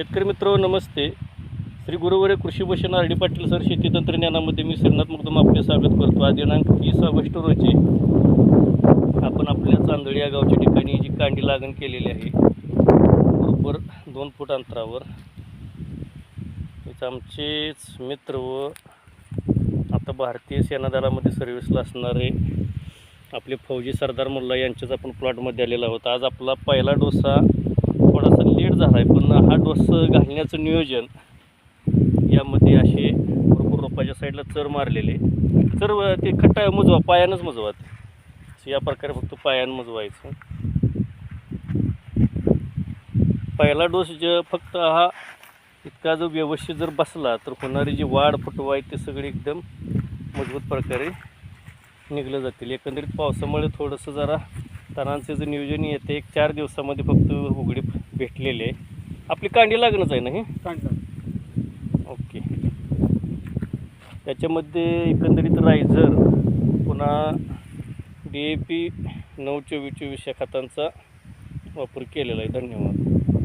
शेतकरी मित्र नमस्ते. Shri Guruvare Krishi Bhushan R D Patil sir शेती तंत्रज्ञानामध्ये मी श्रीनाथ मुकदम आपले स्वागत करतो. आज दिनांक तीस ऑगस्ट रोजी आपण आपल्या चांदळी या गावच्या ठिकाणी जी कांडी लागण केलेली आहे बरोबर दोन फूट अंतरावर. आमचेच मित्र व आता भारतीय सेनादारामध्ये सर्व्हिसला असणारे आपले फौजी सरदार मुल्ला यांच्याच आपण प्लॉटमध्ये आलेला आहोत. आज आपला पहिला डोसा झाला आहे पण हा डोस घालण्याचं नियोजन यामध्ये असे भरपूर रोपाच्या साईडला चर मारलेले. चर ते खट्टा मजवा पायानंच मुजवात या प्रकारे फक्त पायानं मजवायचं. पहिला डोस जे फक्त हा इतका जो व्यवस्थित जर बसला तर होणारी जी वाढ फुटवा आहे ते सगळी एकदम मजबूत प्रकारे निघलं जातील. एकंदरीत पावसामुळे थोडंसं जरा तणांचं जे नियोजन येते एक चार दिवसामध्ये फक्त उघडी भेटलेली आहे. आपली कांडी लागणंच आहे ना हे? ओके. त्याच्यामध्ये एकंदरीत रायझर पुन्हा डी ए पी नऊ चोवीस चोवीस या खतांचा वापर केलेला आहे. धन्यवाद.